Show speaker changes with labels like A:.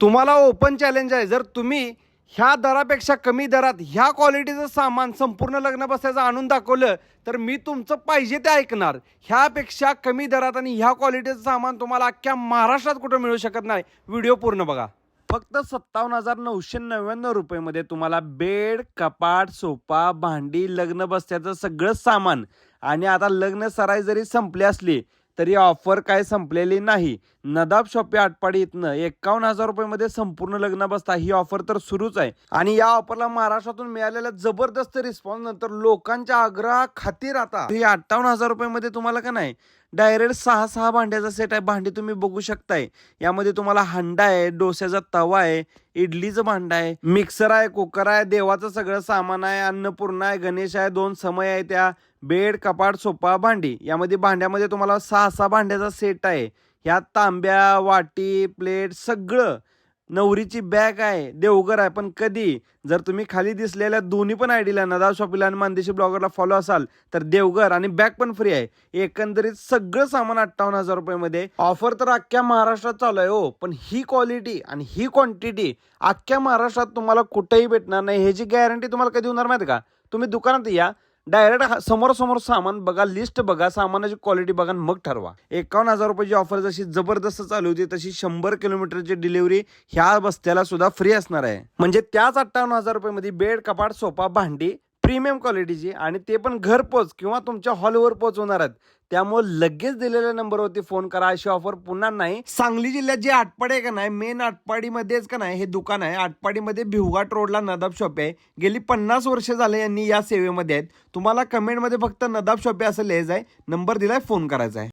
A: तुम्हाला open challenge आहे. जर तुम्ही ह्या दरापेक्षा कमी दरात ह्या क्वालिटीचं सामान संपूर्ण लग्न बसायचं आणून दाखवलं तर मी तुमचं पाहिजे ते ऐकणार. ह्यापेक्षा कमी दरात आणि ह्या क्वालिटीचं सामान तुम्हाला अख्ख्या महाराष्ट्रात कुठं मिळू शकत नाही. व्हिडिओ पूर्ण बघा. फक्त सत्तावन्न हजार नऊशे नव्याण्णव रुपयेमध्ये तुम्हाला बेड कपाट सोफा भांडी लग्न बसत्याचं सगळं सामान. आणि आता लग्न सराई जरी संपली असली तरी ऑफर काय संपलेली नाही. नदाब शॉपी आटपाडी इथनं एकावन्न हजार रुपयामध्ये संपूर्ण लग्न बसता ही ऑफर तर सुरूच आहे. आणि या ऑफरला महाराष्ट्रातून मिळालेल्या जबरदस्त रिस्पॉन्स नंतर लोकांच्या आग्रहा खातीर आता. ही अठ्ठावन्न हजार रुपयामध्ये तुम्हाला का नाही? डायरेक्ट सहा सहा भांड्याचा सेट आहे. भांडी तुम्ही बघू शकताय. यामध्ये तुम्हाला हांडा आहे डोस्याचा तवा आहे इडलीचं भांडं आहे मिक्सर आहे कुकर आहे देवाचं सगळं सामान आहे अन्नपूर्णा आहे गणेश आहे दोन समय आहे त्या बेड कपाट सोपा भांडी. यामध्ये भांड्यामध्ये तुम्हाला सहा सहा भांड्याचा सेट आहे. ह्यात तांब्या वाटी प्लेट सगळं नवरीची बॅग आहे देवघर आहे पण कधी? जर तुम्ही खाली दिसलेल्या दोन्ही पण आयडीला नदाव शॉपीला आणि मानदेशी ब्लॉगरला फॉलो असाल तर देवघर आणि बॅग पण फ्री आहे. एकंदरीत सगळं सामान अठ्ठावन्न हजार रुपयामध्ये. ऑफर तर अख्ख्या महाराष्ट्रात चालू आहे हो पण ही क्वालिटी आणि ही क्वांटिटी अख्ख्या महाराष्ट्रात तुम्हाला कुठेही भेटणार नाही. ह्याची गॅरंटी तुम्हाला कधी होणार माहिती का? तुम्ही दुकानात या डायरेक्ट समोरासमोर सामान बघा लिस्ट बघा सामानाची क्वालिटी बघा मग ठरवा. एकावन्न हजार रुपयाची ऑफर जशी जबरदस्त चालू होती तशी शंभर किलोमीटरची डिलिव्हरी ह्या बस्त्याला सुद्धा फ्री असणार आहे. म्हणजे त्याच अठ्ठावन्न हजार रुपयामध्ये बेड कपाट सोफा भांडी प्रीमियम क्वालिटीची आणि ते पण घरपोच किंवा तुमच्या हॉलवर पोहोचवणार आहेत. त्यामुळे लगेच दिलेल्या नंबरवरती फोन करा. अशी ऑफर पुन्हा नाही. सांगली जिल्ह्यात जे आटपाडी आहे का नाही मेन आटपाडीमध्येच का नाही हे दुकान आहे. आटपाडीमध्ये भिवघाट रोडला नदाब शॉप आहे. गेली पन्नास वर्ष झाले यांनी या सेवेमध्ये आहेत. तुम्हाला कमेंटमध्ये फक्त नदाब शॉपे असं लिहायचं आहे. नंबर दिलाय फोन करायचा आहे.